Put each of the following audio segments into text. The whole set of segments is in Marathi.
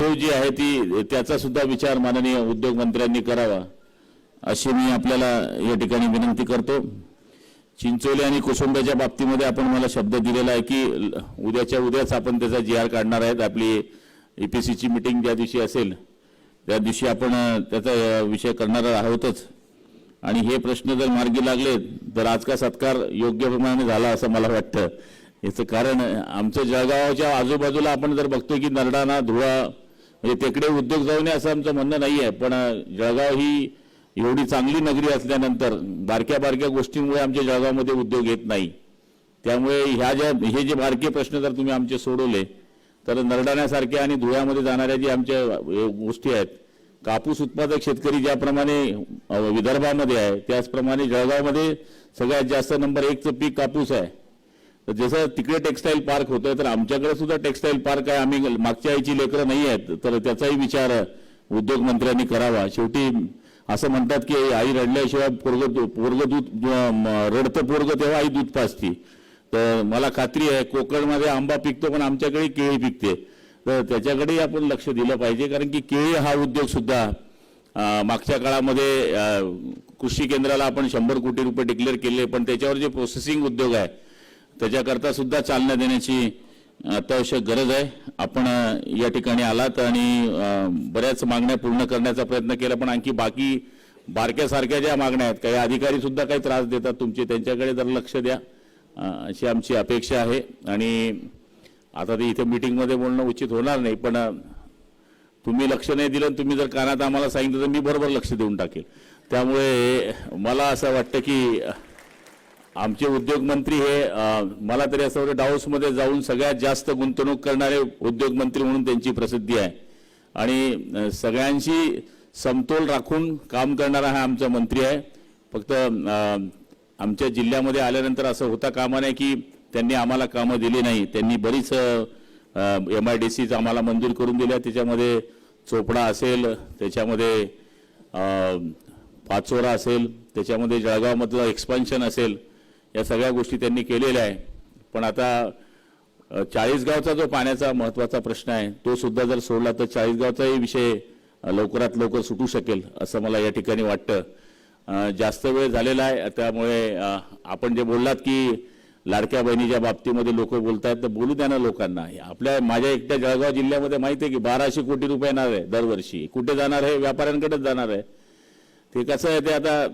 ठेव जी आहे ती त्याचा सुद्धा विचार माननीय उद्योगमंत्र्यांनी करावा अशी मी आपल्याला या ठिकाणी विनंती करतो. चिंचोली आणि कुसुंब्याच्या बाबतीमध्ये आपण मला शब्द दिलेला आहे की ल- उद्याच्या उद्याच आपण त्याचा जी आर काढणार आहेत. आपली ईपीसीची मिटिंग ज्या दिवशी असेल त्या दिवशी आपण त्याचा विषय करणार आहोतच. आणि हे प्रश्न जर मार्गी लागले तर आज का सत्कार योग्य प्रमाणे झाला असं मला वाटतं. याचं कारण आमच्या आमचं जळगावच्या आजूबाजूला आपण जर बघतोय की नरडाणा धुळा म्हणजे तिकडे उद्योग जाऊ नये असं आमचं म्हणणं नाही आहे पण जळगाव ही एवढी चांगली नगरी असल्यानंतर बारक्या बारक्या गोष्टींमुळे आमच्या जळगावमध्ये उद्योग येत नाही. त्यामुळे ह्या ज्या हे जे बारके प्रश्न जर तुम्ही आमचे सोडवले तर नरडाण्यासारख्या आणि धुळ्यामध्ये जाणाऱ्या ज्या आमच्या गोष्टी आहेत कापूस उत्पादक शेतकरी ज्याप्रमाणे विदर्भामध्ये आहे त्याचप्रमाणे जळगावमध्ये सगळ्यात जास्त नंबर एकचं पीक कापूस आहे. तर जसं तिकडे टेक्सटाईल पार्क होतोय तर आमच्याकडे सुद्धा टेक्सटाईल पार्क आहे. आम्ही मागच्या आईची लेकरं नाही आहेत तर त्याचाही विचार उद्योगमंत्र्यांनी करावा. शेवटी असं म्हणतात की आई रडल्याशिवाय पोरग पोरग दूध रडतं पोरग तेव्हा आई दूध पाजती. तर मला खात्री आहे कोकणमध्ये आंबा पिकतो पण आमच्याकडे केळी पिकते. तर त्याच्याकडेही आपण लक्ष दिलं पाहिजे कारण की केळी हा उद्योग सुद्धा मागच्या काळामध्ये कृषी केंद्राला आपण शंभर कोटी रुपये डिक्लेअर केले पण त्याच्यावर जे प्रोसेसिंग उद्योग आहे त्याच्याकरता सुद्धा चालना देण्याची अत्यावश्यक गरज आहे. आपण या ठिकाणी आलात आणि बऱ्याच मागण्या पूर्ण करण्याचा प्रयत्न केला पण आणखी बाकी बारक्यासारख्या ज्या मागण्या आहेत काही अधिकारी सुद्धा काही त्रास देतात तुमचे त्यांच्याकडे जर लक्ष द्या. अशी आमची अपेक्षा आहे. आणि आता ते इथे मीटिंगमध्ये बोलणं उचित होणार नाही पण तुम्ही लक्ष नाही दिलं आणि तुम्ही जर कानात आम्हाला सांगितलं तर मी बरोबर लक्ष देऊन टाकेल. त्यामुळे मला असं वाटतं की आमचे उद्योगमंत्री हे मला तरी असं वाटतं डाऊसमध्ये जाऊन सगळ्यात जास्त गुंतवणूक करणारे उद्योगमंत्री म्हणून त्यांची प्रसिद्धी आहे. आणि सगळ्यांशी समतोल राखून काम करणारा हा आमचा मंत्री आहे. फक्त आमच्या जिल्ह्यामध्ये आल्यानंतर असं होता कामा नाही की त्यांनी आम्हाला कामं दिली नाही. त्यांनी बरीच एम आय डी सीज आम्हाला मंजूर करून दिल्या. त्याच्यामध्ये चोपडा असेल त्याच्यामध्ये पाचोरा असेल त्याच्यामध्ये जळगावमधलं एक्सपान्शन असेल. या सगळ्या गोष्टी त्यांनी केलेल्या आहे. पण आता चाळीसगावचा जो पाण्याचा महत्त्वाचा प्रश्न आहे तो सुद्धा जर सोडला तर चाळीसगावचाही विषय लवकरात लवकर सुटू शकेल असं मला या ठिकाणी वाटतं. जास्त वेळ झालेला आहे त्यामुळे आपण जे बोललात की लाडक्या बहिणीच्या बाबतीमध्ये लोक बोलतात तर बोलू द्या ना लोकांना. आपल्या माझ्या एकट्या जळगाव जिल्ह्यामध्ये माहिती आहे की बाराशे कोटी रुपये येणार आहे दरवर्षी. कुठे जाणार आहे? व्यापाऱ्यांकडेच जाणार आहे. ते कसं आहे ते आता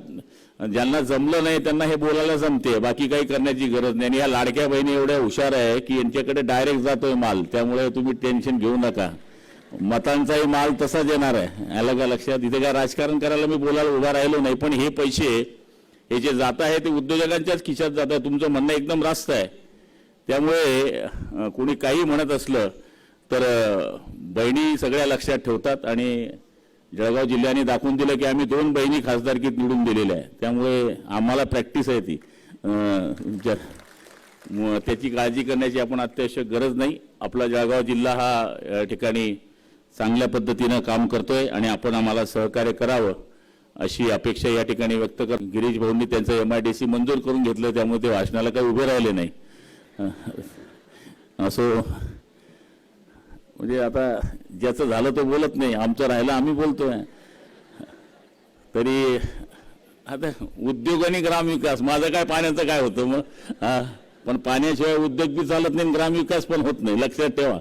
ज्यांना जमलं नाही त्यांना हे बोलायला जमते. बाकी काही करण्याची गरज नाही. आणि या लाडक्या बहिणी एवढ्या हुशार आहे की यांच्याकडे डायरेक्ट जातोय माल. त्यामुळे तुम्ही टेन्शन घेऊ नका. मतांचाही माल तसाच येणार आहे. अलग का लक्षात? इथे काय राजकारण करायला मी बोलायला उभा राहिलो नाही. पण हे पैसे हे जे जात आहे ते उद्योजकांच्याच खिशात जात आहे. तुमचं म्हणणं एकदम रास्त आहे. त्यामुळे कोणी काही म्हणत असलं तर बहिणी सगळ्या लक्षात ठेवतात आणि जळगाव जिल्ह्याने दाखवून दिलं की आम्ही दोन बहिणी खासदारकीत निवडून दिलेल्या आहे त्यामुळे आम्हाला प्रॅक्टिस आहे ती. त्याची काळजी करण्याची आपण अत्यावश्यक गरज नाही. आपला जळगाव जिल्हा हा या ठिकाणी चांगल्या पद्धतीनं काम करतोय आणि आपण आम्हाला सहकार्य करावं अशी अपेक्षा या ठिकाणी व्यक्त कर गिरीश भाऊंनी त्यांचं एम आय डी सी मंजूर करून घेतलं त्यामुळे ते भाषणाला काही उभे राहिले नाही. असो म्हणजे आता ज्याचं झालं तो बोलत नाही आमचं राहिलं आम्ही बोलतोय. तरी आता उद्योग आणि ग्रामविकास माझं काय पाण्याचं काय होतं मग? पण पाण्याशिवाय उद्योग बी चालत नाही ग्रामविकास पण होत नाही लक्षात ठेवा.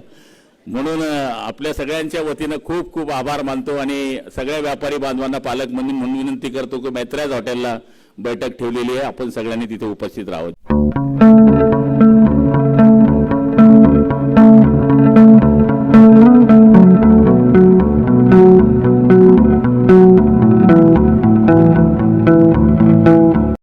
म्हणून आपल्या सगळ्यांच्या वतीनं खूप खूप आभार मानतो आणि सगळ्या व्यापारी बांधवांना पालक म्हणून म्हणून विनंती करतो की मैत्र्याज हॉटेलला बैठक ठेवलेली आहे. आपण सगळ्यांनी तिथे उपस्थित राहावं.